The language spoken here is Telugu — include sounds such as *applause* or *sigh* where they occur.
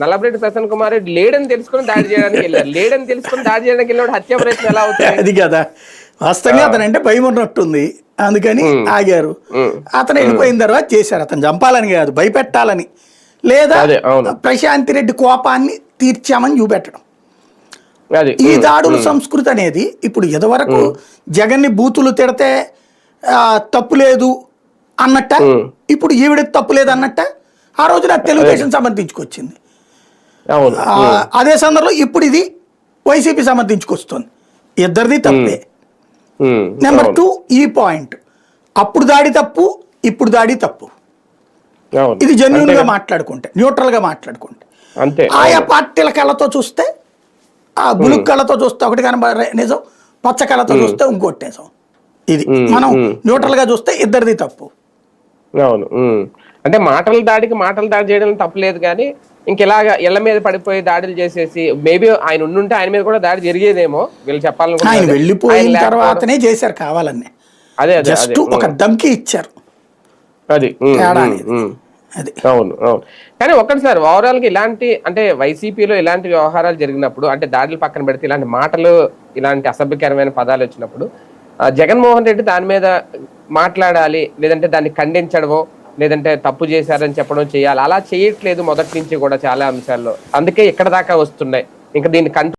నల్లపరెడ్డి ప్రసన్న కుమార్ రెడ్డి లేడని తెలుసుకుని దాడి చేయడానికి వెళ్ళారు. లేడని తెలుసుకుని దాడి చేయడానికి వెళ్ళినప్పుడు హత్య ప్రయత్నం ఎలా *laughs* అవుతుంది? అది కదా. వాస్తవంగా అతను అంటే భయం ఉన్నట్టుంది. అందుకని ఆగారు. అతను వెళ్ళిపోయిన తర్వాత చేశారు. అతను చంపాలని కాదు భయపెట్టాలని. లేదా. ప్రశాంతి రెడ్డి కోపాన్ని తీర్చామని చూపెట్టడం. ఈ దాడుల సంస్కృతి అనేది ఇప్పుడు ఇదివరకు జగన్ని బూతులు తిడితే తప్పు లేదు అన్నట్ట. ఇప్పుడు ఈవిడ తప్పు లేదు అన్నట్ట. ఆ రోజు నాకు తెలుగుదేశం సమర్థించుకొచ్చింది అదే సందర్భంలో ఇప్పుడు ఇది వైసీపీ సమర్థించుకొస్తుంది ఇద్దరిది తప్పే. నెంబర్ టూ ఈ పాయింట్. అప్పుడు దాడి తప్పు ఇప్పుడు దాడి తప్పు. ఇది జెన్యున్గా. మాట్లాడుకుంటే న్యూట్రల్గా మాట్లాడుకుంటే. ఆయా పార్టీల కళ్ళతో చూస్తే ఆ బులుగు కళ్ళతో చూస్తే ఒకటి కనబడే నిజం పచ్చ కళ్ళతో చూస్తే ఇంకోటి నిజం. ఇది మనం న్యూట్రల్గా చూస్తే ఇద్దరిది తప్పు. అవును. అంటే మాటల దాడికి మాటల దాడి చేయడం తప్పలేదు కానీ ఇంకెలాగా ఇళ్ళ మీద పడిపోయి దాడులు చేసేసి మేబీ ఆయన ఉండుంటే ఆయన మీద కూడా దాడి జరిగేదేమో. వీళ్ళు ఆయన. ఆయన వెళ్ళిపోయిన తర్వాతనే చేశారు కావాలని అదే అదే జస్ట్ ఒక దమ్కి ఇచ్చారు. అది. అది. అవును అవును. కానీ ఒక్కటి సార్ ఓవరాల్గా ఇలాంటి అంటే వైసీపీలో ఇలాంటి వ్యవహారాలు జరిగినప్పుడు అంటే దాడులు పక్కన పెడితే ఇలాంటి మాటలు ఇలాంటి అసభ్యకరమైన పదాలు వచ్చినప్పుడు జగన్మోహన్ రెడ్డి దాని మీద మాట్లాడాలి లేదంటే దాన్ని ఖండించడమో లేదంటే తప్పు చేశారని చెప్పడం చేయాలి. అలా చేయట్లేదు మొదటి నుంచి కూడా చాలా అంశాల్లో. అందుకే ఇక్కడ దాకా వస్తున్నాయి. ఇంకా దీన్ని కంట్రోల్